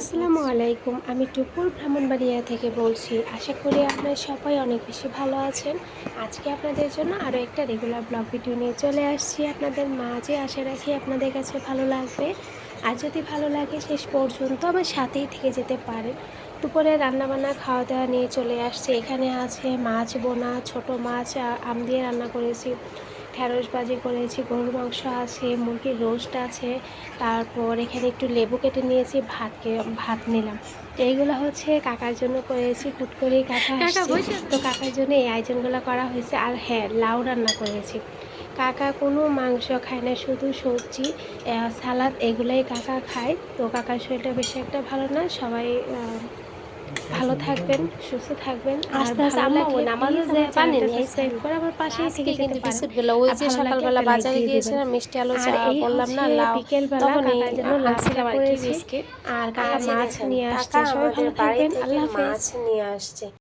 আসসালামু আলাইকুম। আমি টুপুর ব্রাহ্মণবাড়িয়া থেকে বলছি, আশা করি আপনারা সবাই অনেক বেশি ভালো আছেন। আজকে আপনাদের জন্য আরও একটা রেগুলার ব্লগ ভিডিও নিয়ে চলে আসছি। আপনাদের মাঝে আশা রাখি আপনাদের কাছে ভালো লাগবে। আর যদি ভালো লাগে, শেষ পর্যন্ত আমার সাথেই থেকে যেতে পারেন। দুপুরে রান্নাবান্না খাওয়া দাওয়া নিয়ে চলে আসছে। এখানে আছে মাছ বোনা, ছোট মাছ আম দিয়ে রান্না করেছি। ঢ্যাঁড়স ভাজি করেছি গরুর মাংস আছে মুরগির রোস্ট আছে তারপর এখানে একটু লেবু কেটে নিয়েছি ভাতকে ভাত নিলাম। তো এইগুলো হচ্ছে কাকার জন্য করেছি হুট করেই কাকা তো কাকার জন্য এই আয়োজনগুলো করা হয়েছে আর হ্যাঁ লাউ রান্না করেছি। কাকা কোনো মাংস খায় না শুধু সবজি সালাদ এগুলোই কাকা খায়। তো কাকার শরীরটা বেশি একটা ভালো না সবাই ভালো থাকবেন সুস্থ থাকবেন আস্তে আস্তে আমরা আম্মা লাগলে ওই নামাজে যে পানি subscribe করে আমার পাশেই থেকে কিন্তু বিস্কুটগুলো ওই যে সকালবেলা বাজারে গিয়েছিলাম মিষ্টি আলু চা এই বললাম না লাউ। বিকেলবেলা তখনই কাকার জন্য লাউ আনছিলাম চা আর কি। বিস্কিট আর কাকা এই যে মাছ নিয়ে আসছে সবাই ভালো থাকবেন আল্লাহ হাফেজ। মাছ নিয়ে আসছে।